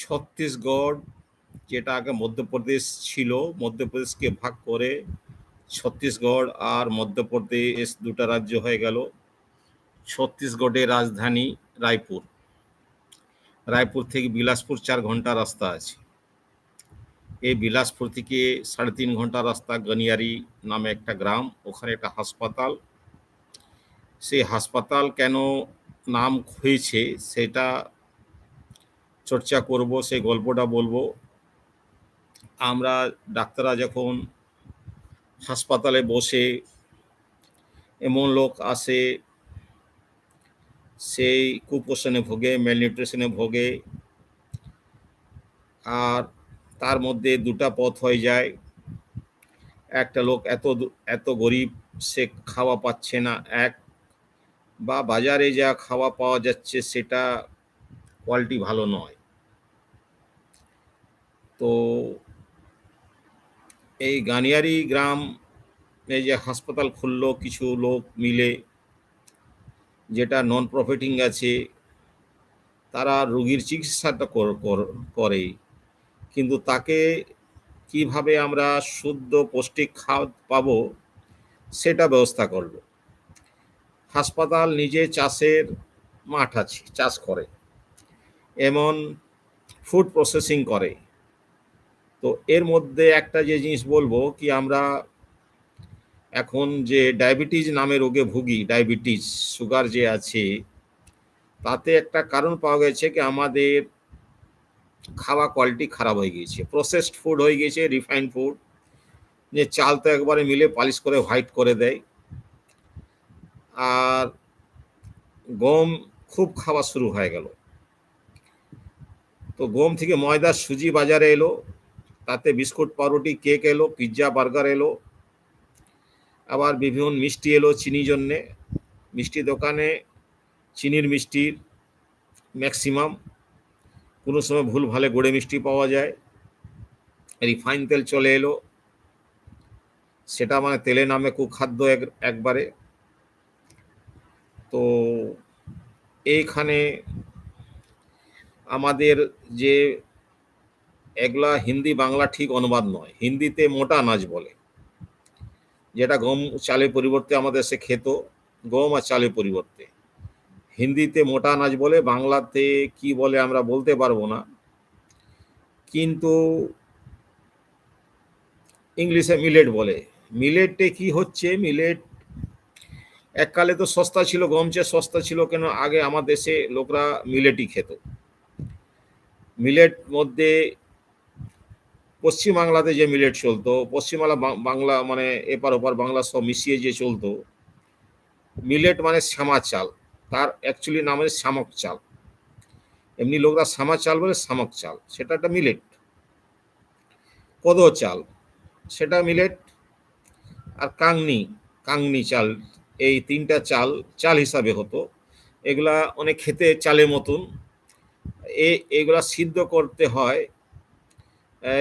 ছত্তিশগড়, যেটা আগে মধ্যপ্রদেশ ছিল, মধ্যপ্রদেশকে ভাগ করে ছত্তিশগড় আর মধ্যপ্রদেশ দুটা রাজ্য হয়ে গেল। ছত্তিশগড়ের রাজধানী রায়পুর। রায়পুর থেকে বিলাসপুর চার ঘণ্টা রাস্তা আছে। এই বিলাসপুর থেকে সাড়ে তিন ঘণ্টা রাস্তা গনিয়ারি নামে একটা গ্রাম, ওখানে একটা হাসপাতাল। সেই হাসপাতাল কেন নাম হয়েছে, সেটা চর্চা করব, সেই গল্পটা বলব। আমরা ডাক্তাররা যখন হাসপাতালে বসে, এমন লোক আসে, সেই কুপোষণে ভোগে ম্যালনিউট্রিশনে ভোগে, আর তার মধ্যে দুটা পথ হয়ে যায়। একটা লোক এত এত গরিব, সে খাওয়া পাচ্ছে না। এক, বা বাজারে যা খাওয়া পাওয়া যাচ্ছে, সেটা কোয়ালিটি ভালো নয়। তো এই গানিয়ারি গ্রাম এই যে হাসপাতাল খুললো, কিছু লোক মিলে, যেটা নন প্রফিটিং আছে, তারা রোগীর চিকিৎসাটা করে কিন্তু তাকে কীভাবে আমরা শুদ্ধ পৌষ্টিক খাওয়া পাবো, সেটা ব্যবস্থা করব। হাসপাতাল নিজে চাষের মাঠ আছে, চাষ করে। এমন ফুড প্রসেসিং করে। তো এর মধ্যে একটা যে জিনিস বলব কি আমরা এখন যে ডায়াবেটিস নামে রোগে ভুগি, ডায়াবেটিস, সুগার যে আছে, তাতে একটা কারণ পাওয়া গেছে কি আমাদের খাওয়া কোয়ালিটি খারাপ হয়ে গিয়েছে। প্রসেসড ফুড হয়ে গিয়েছে রিফাইন্ড ফুড যে চাল তো একবারে মিলে পালিশ করে হোয়াইট করে দেয়। আর গম খুব খাওয়া শুরু হয়ে গেল। তো গম থেকে ময়দা সুজি বাজারে এলো। তাতে বিস্কুট, পাউরুটি, কেক এলো পিৎজা বার্গার এলো। আবার বিভিন্ন মিষ্টি এলো চিনি জন্যে। মিষ্টি দোকানে চিনির মিষ্টির ম্যাক্সিমাম কোনো সময় ভুল ভালে গোড়ে মিষ্টি পাওয়া যায়। রিফাইন তেল চলে এলো। সেটা মানে তেলে নামে কুখাদ্য এক, একবারে। তো এইখানে আমাদের যে এগুলা হিন্দি, বাংলা ঠিক অনুবাদ নয়। হিন্দিতে মোটা আনাজ বলে। যেটা গম চালের পরিবর্তে আমাদের সে খেত, গম আর চালের পরিবর্তে। হিন্দিতে মোটা আনাজ বলে, বাংলাতে কি বলে আমরা বলতে পারব না। কিন্তু ইংলিশে মিলেট বলে। মিলেটে কি হচ্ছে? মিলেট এককালে তো সস্তা ছিল, গম চেয়ে সস্তা ছিল কেন আগে আমার দেশে লোকরা মিলেটই খেত। মিলেট মধ্যে পশ্চিমবাংলাতে যে মিলেট চলতো পশ্চিমবাংলা বাংলা মানে এপার ওপার বাংলা সব মিশিয়ে যে চলতো, মিলেট মানে শ্যামা চাল, তার অ্যাকচুয়ালি নাম হচ্ছে শামক চাল। এমনি লোকরা শ্যামা চাল বলে শামক চাল, সেটা একটা মিলেট। কদ চাল, সেটা মিলেট। আর কাংনি কাংনি চাল, এই তিনটা চাল চাল হিসাবে হতো। এগুলা অনেক খেতে চালের মতন। এগুলা সিদ্ধ করতে হয়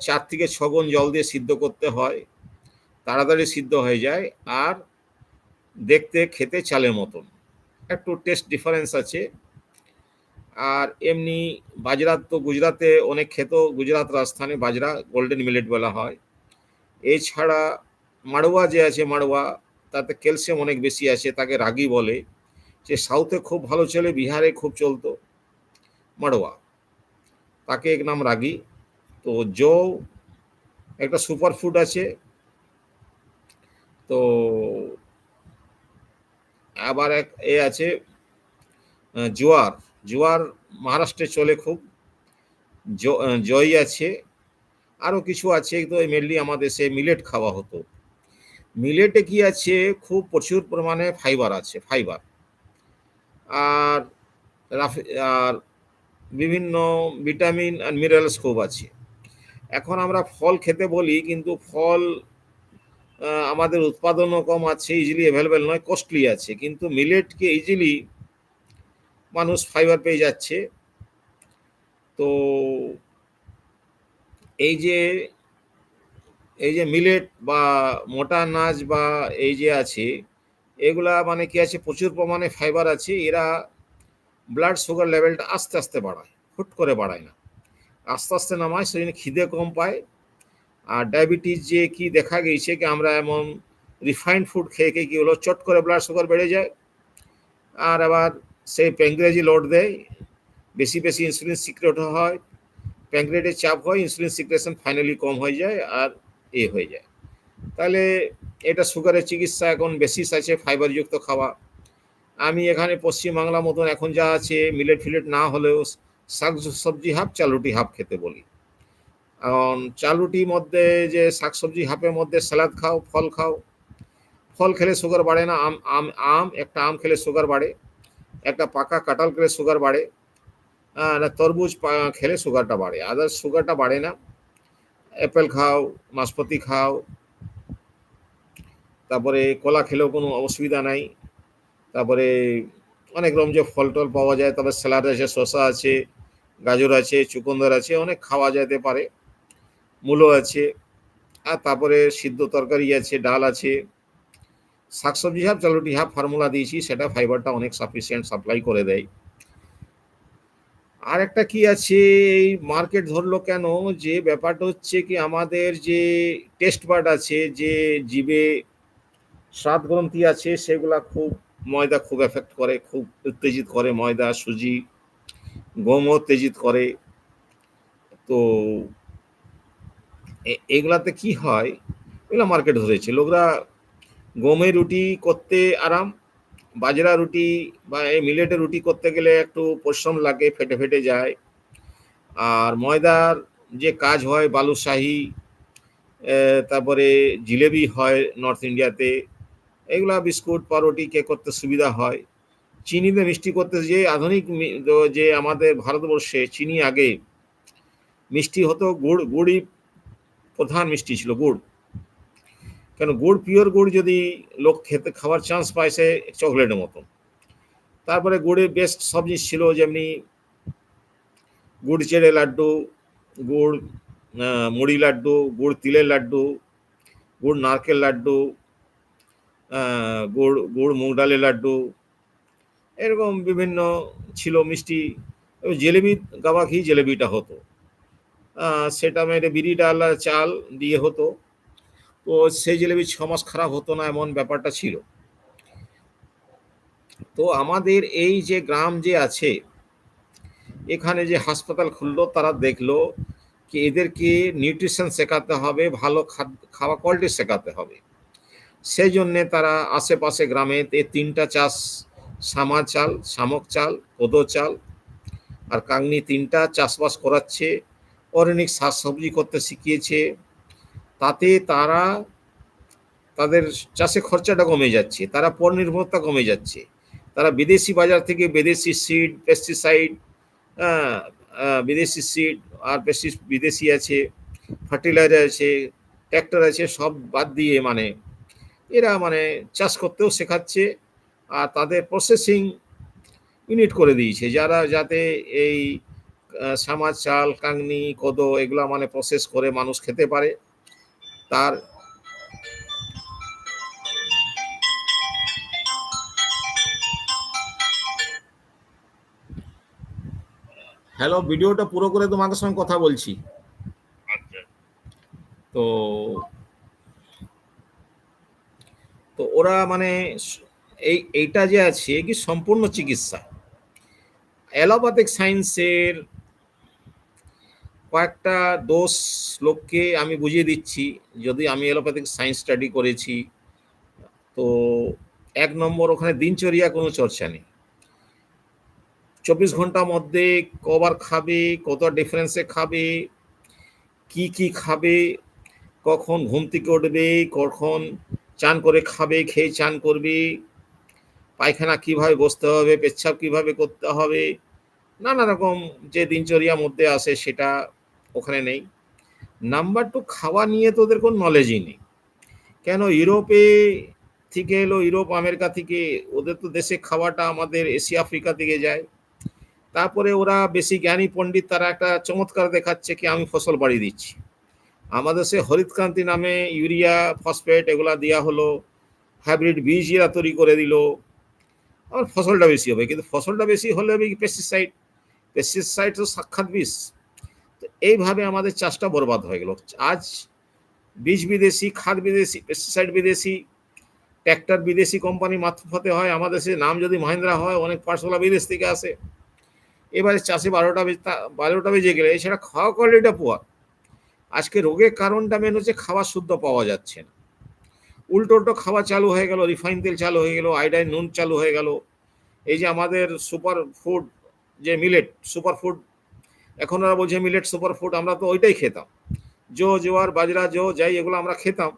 চার থেকে ছগুণ জল দিয়ে সিদ্ধ করতে হয়। তাড়াতাড়ি সিদ্ধ হয়ে যায় আর দেখতে খেতে চালের মতন। একটু টেস্ট ডিফারেন্স আছে। আর এমনি বাজরা তো গুজরাতে অনেক খেত, গুজরাত রাজস্থানে বাজরা গোল্ডেন মিলেট বলা হয়। এছাড়া মাড়োয়া যে আছে মাড়োয়া তাতে ক্যালসিয়াম অনেক বেশি আছে, তাকে রাগি বলে। যে সাউথে খুব ভালো চলে, বিহারে খুব চলতো। মাড়োয়া তাকে এক নাম রাগি। তো জো, একটা সুপার ফুড আছে। তো আবার এক এ আছে জোয়ার। জোয়ার মহারাষ্ট্রে চলে খুব। জয় আছে। আরও কিছু আছে তো মেনলি আমাদের সে মিলেট খাওয়া হতো। মিলেটে কি আছে, খুব প্রচুর পরিমাণে ফাইবার আছে ফাইবার আর আর বিভিন্ন ভিটামিন আর মিনারেলস খুব আছে। এখন আমরা ফল খেতে বলি, কিন্তু ফল আমাদের উৎপাদনও কম আছে ইজিলি অ্যাভেলেবেল নয় কস্টলি আছে। কিন্তু মিলেটকে ইজিলি মানুষ ফাইবার পেয়ে যাচ্ছে। তো এই যে এই যে মিলেট বা মোটা নাচ বা এই যে আছে, এগুলা মানে কি আছে, প্রচুর পরিমাণে ফাইবার আছে, এরা ব্লাড সুগার লেভেলটা আস্তে আস্তে বাড়ায়, হুট করে বাড়ায় না। আস্তে আস্তে নামায় সেই জন্য খিদে কম পায়। আর ডায়াবেটিস যে কি দেখা গেছে কি, আমরা এমন রিফাইন্ড ফুড খেয়ে খেয়ে কী হলো, চট করে ব্লাড সুগার বেড়ে যায়। আর আবার সেই প্যাঙ্ক্রিয়াজি লোড দেয়। বেশি বেশি ইনসুলিন সিক্রেট হয়। প্যাঙ্ক্রিয়াটের চাপ হয় ইনসুলিন সিক্রেশন ফাইনালি কম হয়ে যায় আর এ হয়ে যায়। তাহলে এটা সুগারের চিকিৎসা এখন বেশি আছে ফাইবারযুক্ত খাওয়া। আমি এখানে পশ্চিমবাংলা মতন এখন যা আছে মিলেট ফিলেট না হলেও শাক সবজি হাফ চালুটি হাফ খেতে বলি। কারণ চালুটির মধ্যে যে শাকসবজি হাফের মধ্যে স্যালাদ খাও, ফল খাও। ফল খেলে সুগার বাড়ে না, আম আম আম, একটা আম খেলে সুগার বাড়ে, একটা পাকা কাঁঠাল খেলে সুগার বাড়ে না তরমুজ খেলে সুগারটা বাড়ে। আদার সুগারটা বাড়ে না। অ্যাপেল খাও, নাশপাতি খাও, তারপরে কলা খেলেও কোনো অসুবিধা নাই। তারপরে অনেক রকম যে ফল টল পাওয়া যায় তারপরে স্যালাড আছে শসা আছে গাজর আছে, চুকন্দর আছে, অনেক খাওয়া যেতে পারে। মূলো আছে, আর তারপরে সিদ্ধ তরকারি আছে, ডাল আছে। শাকসবজি হাফ চালুটি হাফ ফর্মুলা দিয়েছি, সেটা ফাইবারটা অনেক সাফিসিয়েন্ট সাপ্লাই করে দেয়। আর একটা কি আছে, এই মার্কেট ধরলো কেন? যে ব্যাপারটা হচ্ছে কি, আমাদের যে টেস্ট বার্ড আছে, যে জীবে স্বাদ গ্রন্থি আছে, সেগুলা খুব ময়দা খুব এফেক্ট করে, খুব উত্তেজিত করে ময়দা, সুজি গমও উত্তেজিত করে। তো এগুলাতে কি হয়? এগুলো মার্কেট ধরেছে। লোকরা গমের রুটি করতে আরাম, বাজরা রুটি বা এই মিলেটের রুটি করতে গেলে একটু পরিশ্রম লাগে, ফেটে ফেটে যায়। আর ময়দার যে কাজ হয়, বালুশাহী তারপরে জিলেবি হয় নর্থ ইন্ডিয়াতে এগুলা বিস্কুট, পাউরুটি কে করতে সুবিধা হয়। চিনিতে মিষ্টি করতে যে আধুনিক যে আমাদের ভারতবর্ষে চিনি আগে মিষ্টি হতো, গুড়, গুড়ই প্রধান মিষ্টি ছিল, গুড়। কেন গুড়, পিওর গুড় যদি লোক খেতে, খাওয়ার চান্স পায় সে চকলেটের মতন। তারপরে গুড়ের বেস্ট সব জিনিস ছিল যেমনি গুড় চেড়ে লাড্ডু, গুড় মুড়ি লাড্ডু, গুড় তিলের লাড্ডু, গুড় নারকেল লাড্ডু গুড় গুড় মুগ ডালের লাড্ডু এরকম বিভিন্ন ছিল, মিষ্টি, জেলেবি গাবা ঘি জেলেবিটা হতো। সেটা মেরে বিড়ি, ডাল চাল দিয়ে হতো। তো সেই জিলেবি ছ মাস খারাপ হতো না, এমন ব্যাপারটা ছিল। তো আমাদের এই যে গ্রাম যে আছে, এখানে যে হাসপাতাল খুললো, তারা দেখল কি এদেরকে নিউট্রিশন শেখাতে হবে, ভালো খাওয়া কোয়ালিটি শেখাতে হবে। সেই জন্যে তারা আশেপাশে গ্রামে তিনটা চাষ সামা চাল শামক চাল কোদো চাল আর কাংনি তিনটা চাষবাস করাচ্ছে, অর্গানিক শাকসবজি করতে শিখিয়েছে। তাতে তারা তাদের চাষে খরচাটা কমে যাচ্ছে, তারা পরনির্ভরতা কমে যাচ্ছে। তারা বিদেশি বাজার থেকে বিদেশি সিড পেস্টিসাইড বিদেশি সিড আর পেস্টি বিদেশি আছে ফার্টিলাইজার আছে ট্র্যাক্টর আছে, সব বাদ দিয়ে মানে এরা মানে চাষ করতেও শেখাচ্ছে। আর তাদের প্রসেসিং ইউনিট করে দিয়েছে। যারা যাতে এই সামাজ চাল কাংনি কদো এগুলো মানে প্রসেস করে মানুষ খেতে পারে তার হ্যালো ভিডিওটা পুরো করে তোমাদের সঙ্গে কথা বলছি। তো তো ওরা মানে এই, এইটা যে আছে কি সম্পূর্ণ চিকিৎসা। অ্যালোপ্যাথিক সায়েন্সের কয়েকটা দোষ লোককে আমি বুঝিয়ে দিচ্ছি, যদি আমি অ্যালোপ্যাথিক সায়েন্স স্টাডি করেছি, তো এক নম্বর ওখানে দিনচর্যা কোনো চর্চা নেই। চব্বিশ ঘণ্টার মধ্যে কবার খাবে কত ডিফারেন্সে খাবে, কি কি খাবে, কখন ঘুম থেকে উঠবে, কখন চান করে খাবে, খেয়ে চান করবে পায়খানা কীভাবে বসতে হবে, পেচ্ছাপ কীভাবে করতে হবে, নানা রকম যে দিনচর্যার মধ্যে আসে সেটা ওখানে নেই। নাম্বার টু খাওয়া নিয়ে তো ওদের কোনো নলেজই নেই। কেন ইউরোপে থেকে এলো, ইউরোপ, আমেরিকা থেকে, ওদের তো দেশে খাওয়াটা আমাদের এশিয়া, আফ্রিকা থেকে যায়। তারপরে ওরা বেশি জ্ঞানী পণ্ডিত, তারা একটা চমৎকার দেখাচ্ছে কি, আমি ফসল বাড়িয়ে দিচ্ছি। আমাদের সে হরিতক্রান্তি নামে ইউরিয়া, ফসফেট এগুলা দেওয়া হলো, হাইব্রিড বীজ এরা তৈরি করে দিল। আমার ফসলটা বেশি হবে, কিন্তু ফসলটা বেশি হলে হবে পেস্টিসাইড পেস্টিসাইড তো সাক্ষাৎ বিষ। তো এইভাবে আমাদের চাষটা বরবাদ হয়ে গেল। আজ বীজ বিদেশি, খাদ বিদেশি পেস্টিসাইড বিদেশি ট্র্যাক্টর বিদেশি কোম্পানি মারফতে হয়, আমাদের সে নাম যদি মহেন্দ্রা হয়, অনেক পার্সলা বিদেশ থেকে আসে। এবারে চাষে বারোটা বারোটা বেজে গেলে এছাড়া খাওয়া কোয়ালিটিটা পোয়া আজকে রোগের কারণটা মেন হচ্ছে খাবার শুদ্ধ পাওয়া যাচ্ছে না। উল্টো খাওয়া চালু হয়ে গেল, রিফাইন তেল চালু হয়ে গেল, আইডাইন নুন চালু হয়ে গেল। এই যে আমাদের সুপার ফুড যে মিলেট, সুপার ফুড, এখন ওরা বলছে মিলেট, সুপার ফুড, আমরা তো ওইটাই খেতাম। জো জোয়ার, বাজরা, জো যাই, এগুলো আমরা খেতাম।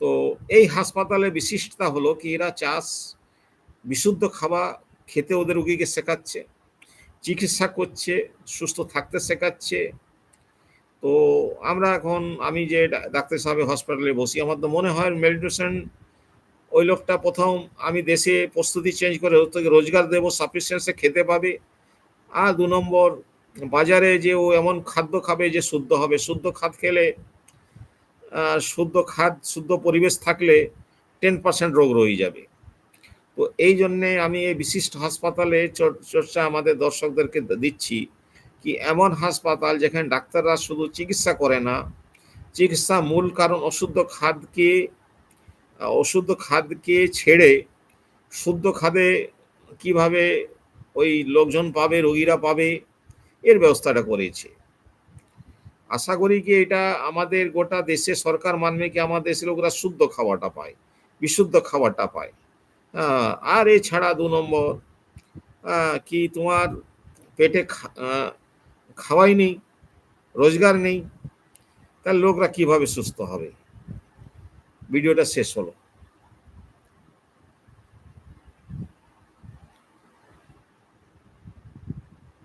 তো এই হাসপাতালে বিশিষ্টতা হলো কি, এরা চাষ বিশুদ্ধ খাওয়া খেতে ওদের রুগীকে শেখাচ্ছে, চিকিৎসা করছে, সুস্থ থাকতে শেখাচ্ছে তো আমরা এখন আমি যে ডাক্তার সাহেব হসপিটালে বসি, আমার তো মনে হয় মেডিটেশন ওই লোকটা প্রথম আমি দেশে প্রস্তুতি চেঞ্জ করে তোকে রোজগার দেবো সাফিসিয়েন্সে খেতে পাবে। আর দু নম্বর, বাজারে যে ও এমন খাদ্য খাবে যে শুদ্ধ হবে। শুদ্ধ খাদ খেলে শুদ্ধ খাদ, শুদ্ধ পরিবেশ থাকলে টেন পার্সেন্ট রোগ রয়ে যাবে। তো এই জন্যে আমি এই বিশিষ্ট হাসপাতালে চর্চা আমাদের দর্শকদেরকে দিচ্ছি। কি এমন হাসপাতাল যেখানে ডাক্তাররা শুধু চিকিৎসা করে না, চিকিৎসা মূল কারণ অশুদ্ধ খাদকে অশুদ্ধ খাদকে ছেড়ে শুদ্ধ খাদে কীভাবে ওই লোকজন পাবে, রোগীরা পাবে, এর ব্যবস্থাটা করেছে। আশা করি কি এটা আমাদের গোটা দেশে সরকার মানবে কি আমাদের দেশের লোকরা শুদ্ধ খাওয়াটা পায়, বিশুদ্ধ খাবারটা পায়। আর এছাড়া দু নম্বর কি তোমার পেটে খাওয়াই নেই রোজগার নেই তাহলে লোকরা কীভাবে সুস্থ হবে? ভিডিওটা শেষ হলো।